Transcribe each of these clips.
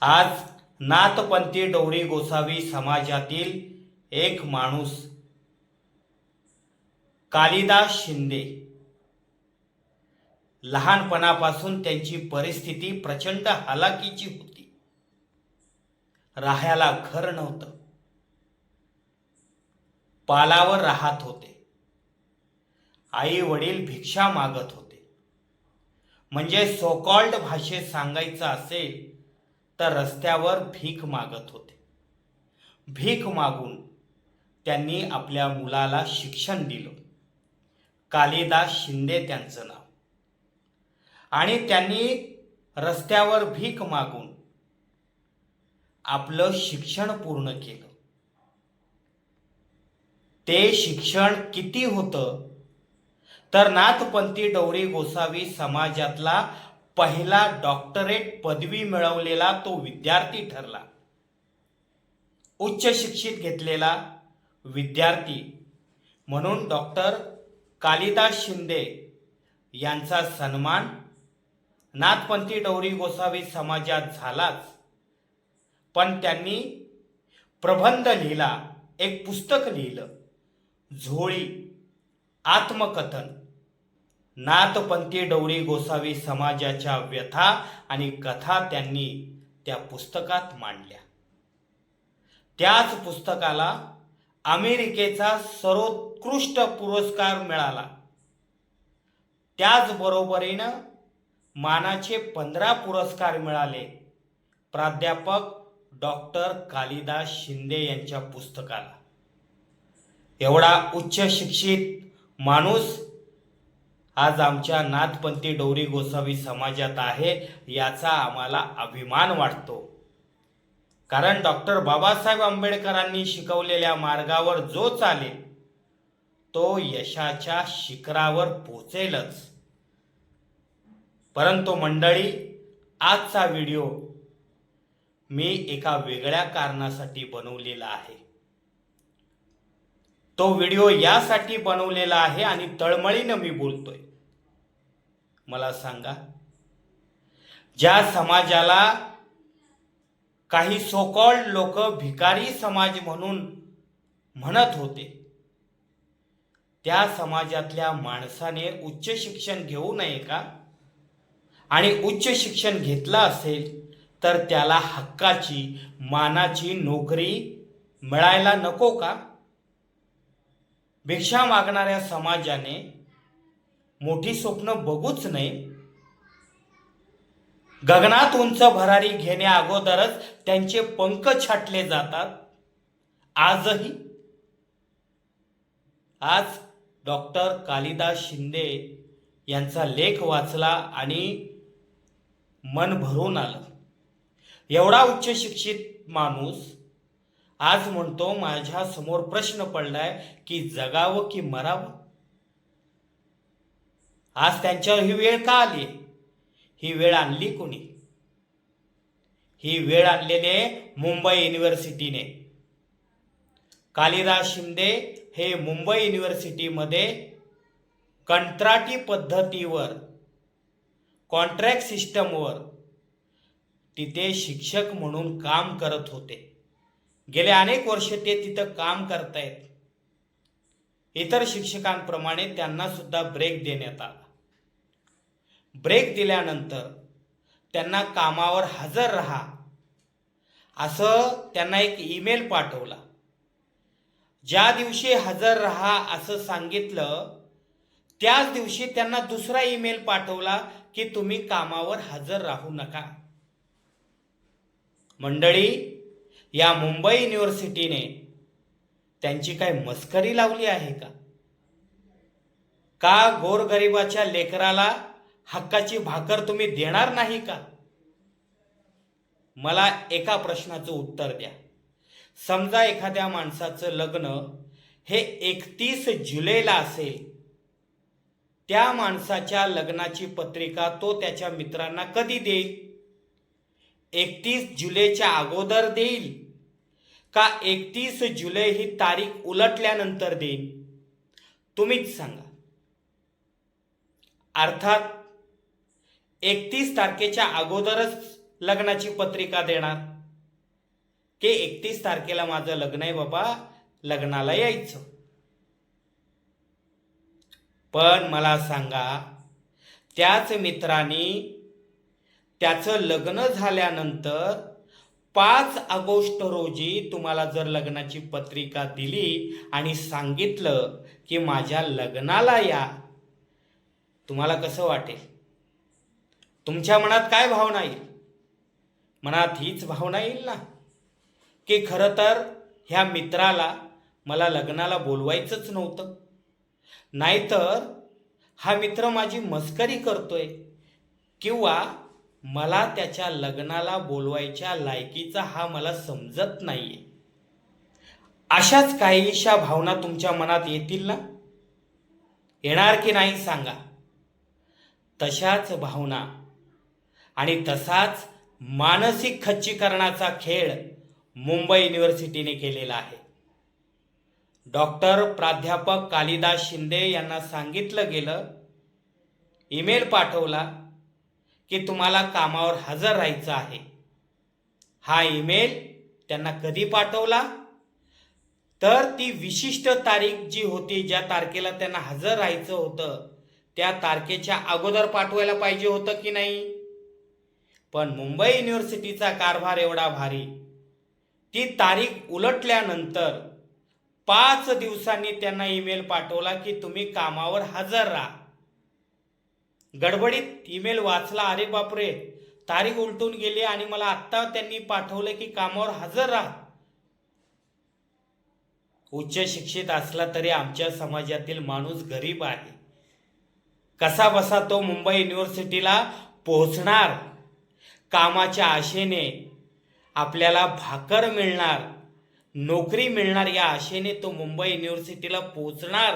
आज नाथपंथी डोरी गोसावी समाजातील एक माणूस. कालिदास शिंदे. लहानपणापासून त्यांची परिस्थिती प्रचंड हालाकीची होती. राहायला घर नव्हतं. पालावर राहत होते. आई वडील भिक्षा मागत होते. म्हणजे सोकॉल्ड भाषेत सांगायचं असेल तर रस्त्यावर भीक मागत होते. भीक मागून त्यांनी आपल्या मुलाला शिक्षण दिलं. कालिदास शिंदे त्यांचं नाव. आणि त्यांनी रस्त्यावर भीक मागून आपलं शिक्षण पूर्ण केलं. ते शिक्षण किती होतं? तर नाथपंथी डवरी गोसावी समाजातला पहिला डॉक्टरेट पदवी मिळवलेला तो विद्यार्थी ठरला. उच्च शिक्षित घेतलेला विद्यार्थी म्हणून डॉक्टर कालिदास शिंदे यांचा सन्मान नाथपंथी डौरी गोसावी समाजात झालाच. पण त्यांनी प्रबंध लिहिला एक पुस्तक लिहिलं झोळी आत्मकथन. नाथपंथी डवरी गोसावी समाजाच्या व्यथा आणि कथा त्यांनी त्या पुस्तकात मांडल्या. त्याच पुस्तकाला अमेरिकेचा सर्वोत्कृष्ट पुरस्कार मिळाला. त्याचबरोबरीनं मानाचे पंधरा पुरस्कार मिळाले. प्राध्यापक डॉक्टर कालिदास शिंदे यांच्या पुस्तकाला. एवढा उच्च शिक्षित माणूस आज आमच्या नाथपंथी डोरी गोसावी समाजात आहे याचा आम्हाला अभिमान वाटतो. कारण डॉक्टर बाबासाहेब आंबेडकरांनी शिकवलेल्या मार्गावर जो चालेल तो यशाच्या शिखरावर पोचेलच. परंतु मंडळी आजचा व्हिडिओ मी एका वेगळ्या कारणासाठी बनवलेला आहे. तो व्हिडिओ यासाठी बनवलेला आहे आणि तळमळीनं मी बोलतोय. मला सांगा. ज्या समाजाला काही सोकॉल्ड लोक भिकारी समाज म्हणून म्हणत होते त्या समाजातल्या माणसाने उच्च शिक्षण घेऊ नये का? आणि उच्च शिक्षण घेतलं असेल तर त्याला हक्काची मानाची नोकरी मिळायला नको का? भिक्षा मागणाऱ्या समाजाने मोठी स्वप्न बघूच नये. गगनात उंच भरारी घेण्या अगोदरच त्यांचे पंख छाटले जातात. आजही आज डॉक्टर कालिदास शिंदे यांचा लेख वाचला आणि मन भरून आलं. एवढा उच्च शिक्षित माणूस आज म्हणतो माझ्यासमोर प्रश्न पडलाय की जगावं की मरावं? आज त्यांच्यावर ही वेळ का आली? ही वेळ आणली कोणी? ही वेळ आणलेले मुंबई युनिव्हर्सिटीने कालिदास शिंदे हे मुंबई युनिव्हर्सिटीमध्ये कंत्राटी पद्धतीवर कॉन्ट्रॅक्ट सिस्टमवर तिथे शिक्षक म्हणून काम करत होते. गेले अनेक वर्ष ते तिथं काम करतायत. इतर शिक्षकांप्रमाणे त्यांना सुद्धा ब्रेक देण्यात आला. ब्रेक दिल्यानंतर त्यांना कामावर हजर राहा. असं त्यांना एक ईमेल पाठवला. ज्या दिवशी हजर राहा असं सांगितलं त्याच दिवशी त्यांना दुसरा ईमेल पाठवला की तुम्ही कामावर हजर राहू नका. मंडळी या मुंबई युनिव्हर्सिटीने त्यांची काय मस्करी लावली आहे का? का गोरगरिबाच्या लेकराला हक्काची भाकर तुम्ही देणार नाही का? मला एका प्रश्नाचं उत्तर द्या. समजा एखाद्या माणसाचं लग्न हे एकतीस जुलैला असेल. त्या माणसाच्या लग्नाची पत्रिका तो त्याच्या मित्रांना कधी देईल? एकतीस जुलैच्या अगोदर देईल का एकतीस जुलै ही तारीख उलटल्यानंतर देईल? तुम्हीच सांगा. अर्थात एकतीस तारखेच्या अगोदरच लग्नाची पत्रिका देणार. की एकतीस तारखेला माझं लग्न आहे बाबा लग्नाला यायचं. पण मला सांगा त्याच मित्रांनी त्याचं लग्न झाल्यानंतर पाच ऑगस्ट रोजी तुम्हाला जर लग्नाची पत्रिका दिली आणि सांगितलं की माझ्या लग्नाला या तुम्हाला कसं वाटेल? तुमच्या मनात काय भावना येईल? मनात हीच भावना येईल ना? की खरं तर ह्या मित्राला मला लग्नाला बोलवायचंच नव्हतं. नाहीतर हा मित्र माझी मस्करी करतोय किंवा मला त्याच्या लग्नाला बोलवायच्या लायकीचा हा मला समजत नाही आहे अशाच काहीशा भावना तुमच्या मनात येतील ना? येणार की नाही सांगा. तशाच भावना आणि तसाच मानसिक खच्चीकरणाचा खेळ मुंबई युनिव्हर्सिटीने केलेला आहे. डॉक्टर प्राध्यापक कालिदास शिंदे यांना सांगितलं गेलं ईमेल पाठवला की तुम्हाला कामावर हजर राहायचं आहे. हा ईमेल त्यांना कधी पाठवला? तर ती विशिष्ट तारीख जी होती ज्या तारखेला त्यांना हजर राहायचं होतं त्या तारखेच्या अगोदर पाठवायला पाहिजे होतं की नाही? पण मुंबई युनिव्हर्सिटीचा कारभार एवढा भारी. ती तारीख उलटल्यानंतर पाच दिवसांनी त्यांना ईमेल पाठवला की तुम्ही कामावर हजर राहा. गडबडीत ईमेल वाचला अरे बापरे तारीख उलटून गेली आणि मला आत्ता त्यांनी पाठवलं की कामावर हजर राहा. उच्च शिक्षित असला तरी आमच्या समाजातील माणूस गरीब आहे. कसा बसा तो मुंबई युनिव्हर्सिटीला पोहोचणार? कामाच्या आशेने आपल्याला भाकर मिळणार नोकरी मिळणार या आशेने तो मुंबई युनिव्हर्सिटीला पोचणार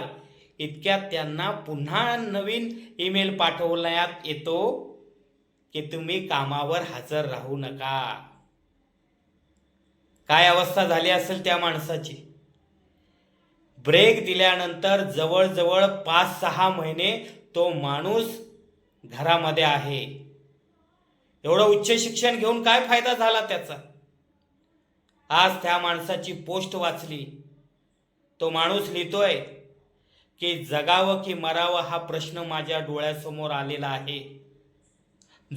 इतक्यात त्यांना पुन्हा नवीन ईमेल पाठवण्यात येतो की तुम्ही कामावर हजर राहू नका. काय अवस्था झाली असेल त्या माणसाची? ब्रेक दिल्यानंतर जवळजवळ पाच सहा महिने तो माणूस घरामध्ये आहे. एवढं उच्च शिक्षण घेऊन काय फायदा झाला त्याचा? आज त्या माणसाची पोस्ट वाचली. तो माणूस लिहितोय की जगावं की मरावं हा प्रश्न माझ्या डोळ्यासमोर आलेला आहे.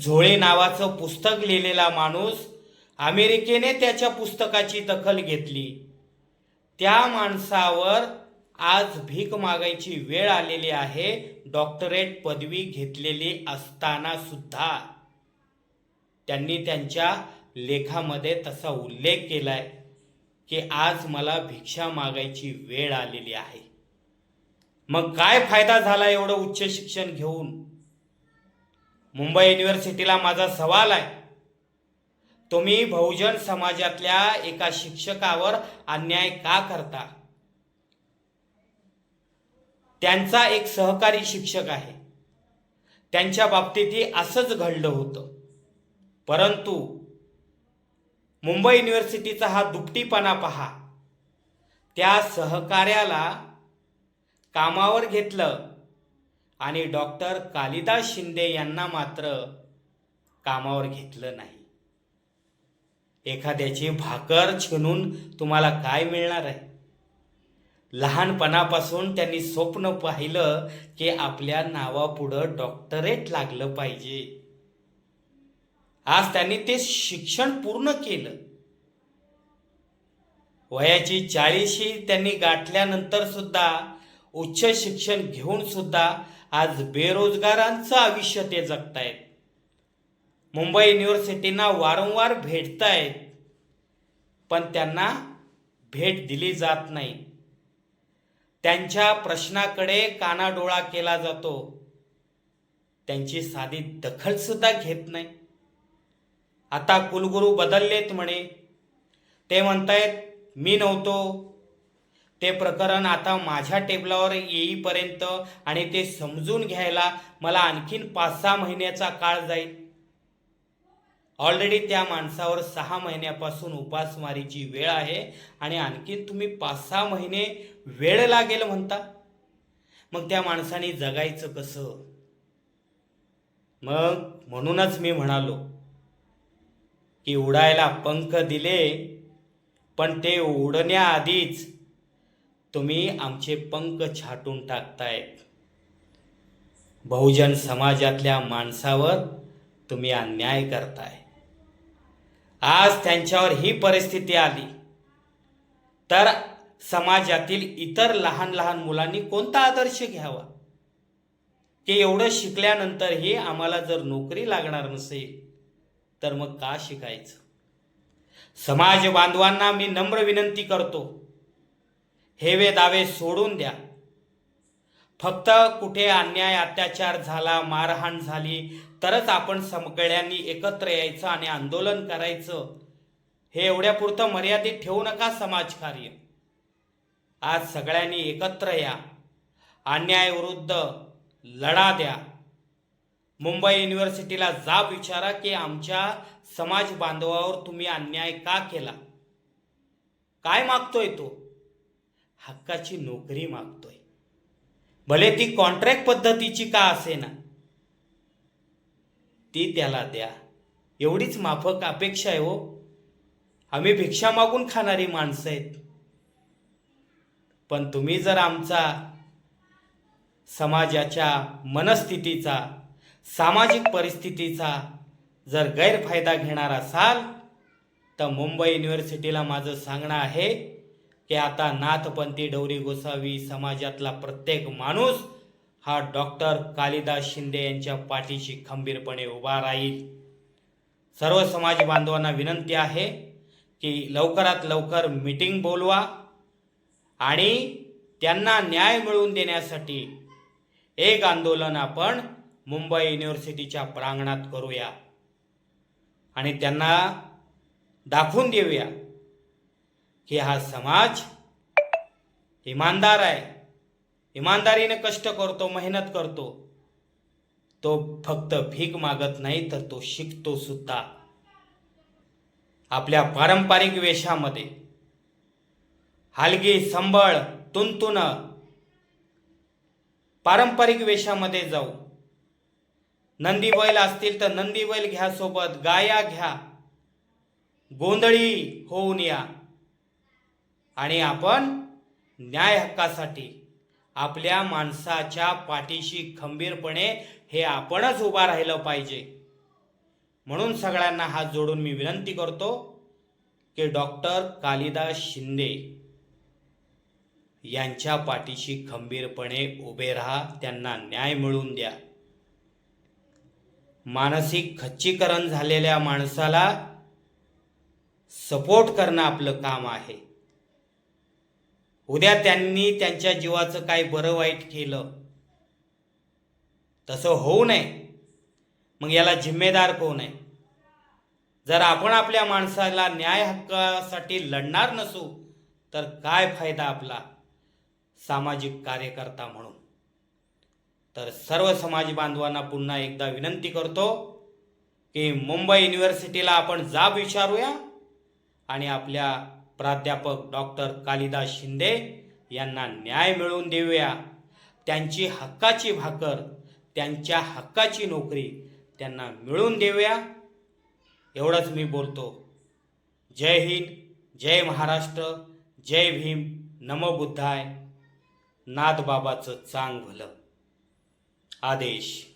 झोळे नावाचं पुस्तक लिहिलेला माणूस अमेरिकेने त्याच्या पुस्तकाची दखल घेतली. त्या माणसावर आज भीक मागायची वेळ आलेली आहे. डॉक्टरेट पदवी घेतलेली असताना सुद्धा. त्यांनी त्यांच्या लेखामध्ये तसा उल्लेख केला आहे की आज मला भिक्षा मागायची वेळ आलेली आहे. मग काय फायदा झाला एवढं उच्च शिक्षण घेऊन? मुंबई युनिव्हर्सिटीला माझा सवाल आहे. तुम्ही बहुजन समाजातल्या एका शिक्षकावर अन्याय का करता? त्यांचा एक सहकारी शिक्षक आहे. त्यांच्या बाबतीतही असंच घडलं होतं. परंतु मुंबई युनिव्हर्सिटीचा हा दुपटीपणा पहा. त्या सहकार्याला कामावर घेतलं आणि डॉक्टर कालिदास शिंदे यांना मात्र कामावर घेतलं नाही. एखाद्याची भाकर छिनून तुम्हाला काय मिळणार आहे? लहानपणापासून त्यांनी स्वप्न पाहिलं की आपल्या नावापुढं डॉक्टरेट लागलं पाहिजे. आज त्यांनी ते शिक्षण पूर्ण केलं. वयाची चाळीशी त्यांनी गाठल्यानंतर सुद्धा उच्च शिक्षण घेऊन सुद्धा आज बेरोजगारांचं आयुष्य ते जगतायत. मुंबई युनिव्हर्सिटींना वारंवार भेटतायत पण त्यांना भेट दिली जात नाही. त्यांच्या प्रश्नाकडे कानाडोळा केला जातो. त्यांची साधी दखलसुद्धा घेत नाही. आता कुलगुरू बदललेत म्हणे. ते म्हणतायत मी नव्हतो. ते प्रकरण आता माझ्या टेबलावर येईपर्यंत आणि ते समजून घ्यायला मला आणखीन पाच सहा महिन्याचा काळ जाईल. ऑलरेडी त्या माणसावर सहा महिन्यापासून उपासमारीची वेळ आहे आणि आणखीन तुम्ही पाच सहा महिने वेळ लागेल म्हणता. मग त्या माणसाने जगायचं कसं? मग म्हणूनच मी म्हणालो की उडायला पंख दिले पण ते उडण्याआधीच तुम्ही आमचे पंख छाटून टाकतायत. बहुजन समाजातल्या माणसावर तुम्ही अन्याय करताय. आज त्यांच्यावर ही परिस्थिती आली. तर समाजातील इतर लहान लहान मुलांनी कोणता आदर्श घ्यावा? की एवढं शिकल्यानंतरही आम्हाला जर नोकरी लागणार नसेल तर मग का शिकायचं? समाज बांधवांना मी नम्र विनंती करतो. हेवे दावे सोडून द्या. फक्त कुठे अन्याय अत्याचार झाला मारहाण झाली तरच आपण सगळ्यांनी एकत्र यायचं आणि आंदोलन करायचं. हे एवढ्यापुरतं मर्यादित ठेवू नका समाजकार्य. आज सगळ्यांनी एकत्र या. अन्यायविरुद्ध लढा द्या. मुंबई युनिव्हर्सिटीला जाब विचारा की आमच्या समाज बांधवावर तुम्ही अन्याय का केला? काय मागतोय तो? हक्काची नोकरी मागतोय. भले ती कॉन्ट्रॅक्ट पद्धतीची का असेना ती त्याला द्या. एवढीच माफक अपेक्षा आहे हो. आम्ही भिक्षा मागून खाणारी माणसं आहेत. पण तुम्ही जर आमचा समाजाच्या मनस्थितीचा सामाजिक परिस्थितीचा जर गैरफायदा घेणार असाल तर मुंबई युनिव्हर्सिटीला माझं सांगणं आहे की आता नाथपंथी डौरी गोसावी समाजातला प्रत्येक माणूस हा डॉक्टर कालिदास शिंदे यांच्या पाठीशी खंबीरपणे उभा राहील. सर्व समाज बांधवांना विनंती आहे की लवकरात लवकर मीटिंग बोलवा आणि त्यांना न्याय मिळवून देण्यासाठी एक आंदोलन आपण मुंबई युनिव्हर्सिटीच्या प्रांगणात करूया. आणि त्यांना दाखवून देऊया की हा समाज इमानदार आहे. इमानदारीने कष्ट करतो मेहनत करतो. तो फक्त भीक मागत नाही तर तो शिकतो सुद्धा. आपल्या पारंपरिक वेशामध्ये. हालगी संबळ तुनतुन पारंपरिक वेशामध्ये जाऊ. नंदी बैल असतील तर नंदी बैल घ्या सोबत गाया घ्या. गोंधळी होऊन या. आणि आपण न्याय हक्कासाठी आपल्या माणसाच्या पाठीशी खंबीरपणे हे आपणच उभा राहिलं पाहिजे. म्हणून सगळ्यांना हात जोडून मी विनंती करतो की डॉक्टर कालिदास शिंदे यांच्या पाठीशी खंबीरपणे उभे राहा त्यांना न्याय मिळवून द्या. मानसिक खच्चीकरण झालेल्या माणसाला सपोर्ट करणं आपलं काम आहे. उद्या त्यांनी त्यांच्या जीवाचं काही बरं वाईट केलं तसं होऊ नये. मग याला जिम्मेदार कोण आहे? जर आपण आपल्या माणसाला न्याय हक्कासाठी लढणार नसू तर काय फायदा आपला सामाजिक कार्यकर्ता म्हणून? तर सर्व समाज बांधवांना पुन्हा एकदा विनंती करतो की मुंबई युनिव्हर्सिटीला आपण जाब विचारूया आणि आपल्या प्राध्यापक डॉक्टर कालिदास शिंदे यांना न्याय मिळवून देऊया. त्यांची हक्काची भाकर त्यांच्या हक्काची नोकरी त्यांना मिळवून देऊया. एवढंच मी बोलतो. जय हिंद जय महाराष्ट्र जय भीम. नमो बुद्धाय. नाथबाबाचं चांग भलं आदेश.